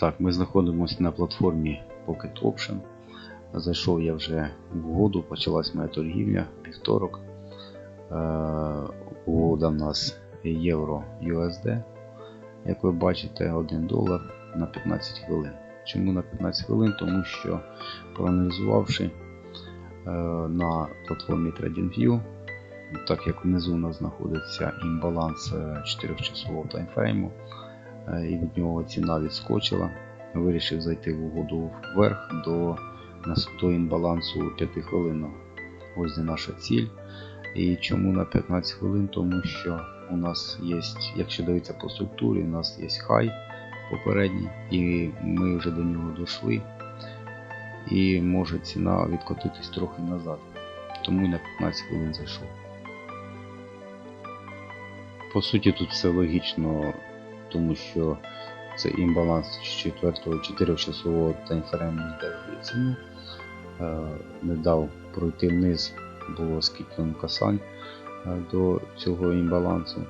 Так, ми знаходимося на платформі Pocket Option. Зайшов я вже в угоду, почалась моя торгівля, вівторок. Е, Угода в нас євро USD. Як ви бачите, 1 долар на 15 хвилин. Чому на 15 хвилин? Тому що проаналізувавши е, на платформі TradingView, так як внизу у нас знаходиться імбаланс 4-часового таймфрейму, е, і від нього ціна відскочила, вирішив зайти в угоду вверх до, до імбалансу 5 хвилинного. Ось де наша ціль. І чому на 15 хвилин? Тому що у нас є, якщо дивитися по структурі, у нас є хай попередній, і ми вже до нього дійшли. І може ціна відкотитись трохи назад. Тому і на 15 хвилин зайшов. По суті, тут все логічно, тому що це імбаланс 4 часового таймфрейму ціну. Е, Не дав пройти вниз, було скільки касань е, до цього імбалансу.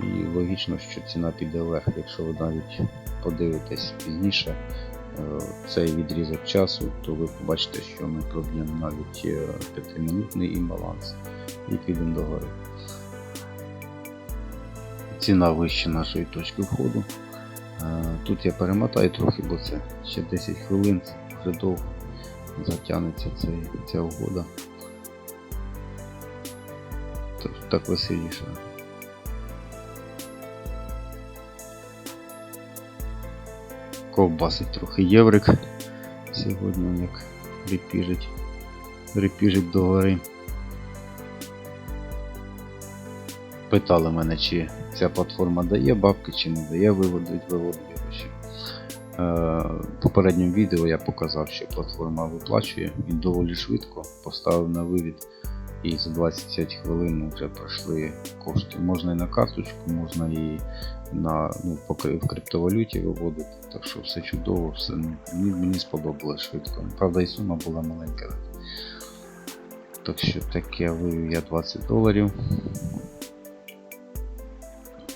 І логічно, що ціна піде вверх, якщо ви навіть подивитесь пізніше е, цей відрізок часу, то ви побачите, що ми проб'ємо навіть 5-минутний імбаланс і підемо догори. Ціна вище нашої точки входу. Е, Тут я перемотаю трохи, бо це ще 10 хвилин, це вже довго затягнеться ця угода. Так веселіше. Ковбасить трохи єврик. Сьогодні як репіжить, репіжить до гори. Питали мене, чи ця платформа дає бабки, чи не дає виводить гроші. Е, В попередньому відео я показав, що платформа виплачує і доволі швидко поставив на вивід і за 25 хвилин вже пройшли кошти. Можна і на карточку, можна і на, ну, в криптовалюті виводити. Так що все чудово, все, ну, мені, мені сподобалось швидко. Правда і сума була маленька. Так що таке вивів я 20 доларів.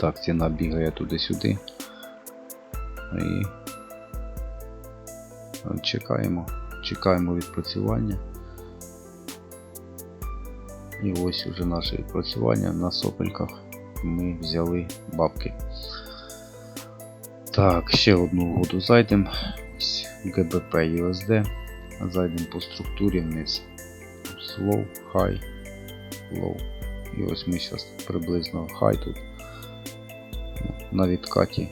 Так, ціна бігає туди-сюди. І чекаємо. Чекаємо відпрацювання. І ось уже наше відпрацювання на сопельках ми взяли бабки. Так, ще одну угоду зайдемо. GBP USD. Зайдемо по структурі вниз. Slow, high, low. І ось ми зараз приблизно high тут на відкаті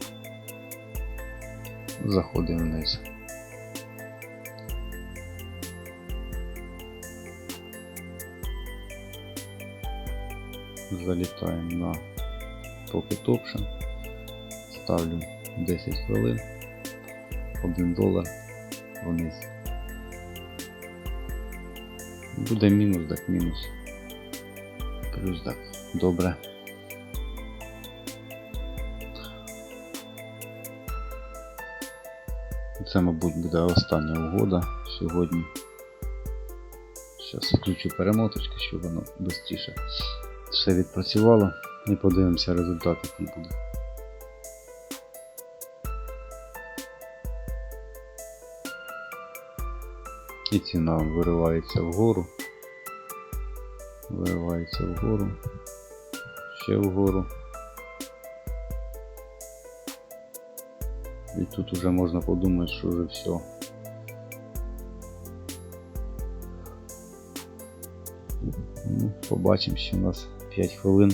заходимо вниз. Залітаємо на Pocket Option, ставлю 10 хвилин, 1 долар вниз. Буде мінус, так мінус. Плюс так. Добре. Це, мабуть, буде остання угода сьогодні. Зараз включу перемоточку, щоб воно швидше все відпрацювало і подивимося результат, який буде. І ціна виривається вгору. Виривається вгору. Ще вгору. І тут уже можна подумати, що вже все. Ну, побачимо, що у нас 5 хвилин.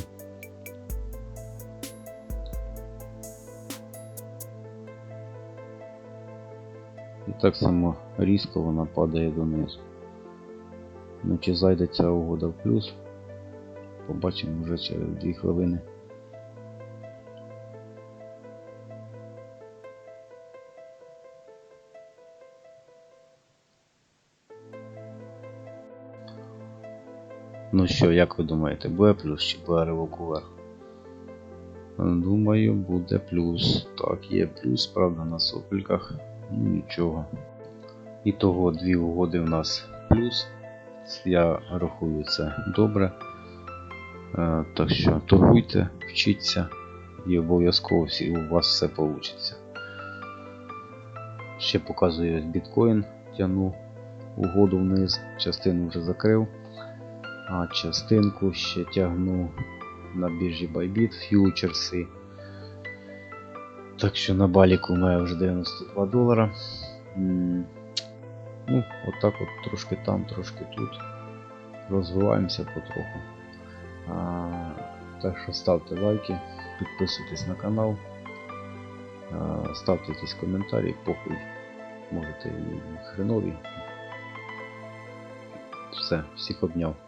І так само різко вона падає донизу. Ну чи зайде ця угода в плюс, побачимо вже через 2 хвилини. Ну що, як ви думаєте, буде плюс чи буде ривок уверх? Думаю, буде плюс. Так, є плюс, правда, на сопельках. Ну нічого. І того дві угоди в нас плюс. Я рахую це добре. Е, так що торгуйте, вчіться і обов'язково всі- у вас все вийде. Ще показую біткоін, тягну угоду вниз, частину вже закрив, а частинку ще тягну на біржі Bybit фьючерси. Так що на баліку має вже 92 долара. Ну, отак от трошки там, трошки тут. Розвиваємося потроху. А, так що ставте лайки, підписуйтесь на канал, а, ставте якісь коментарі, похуй. Можете і хренові. Все, всіх обняв.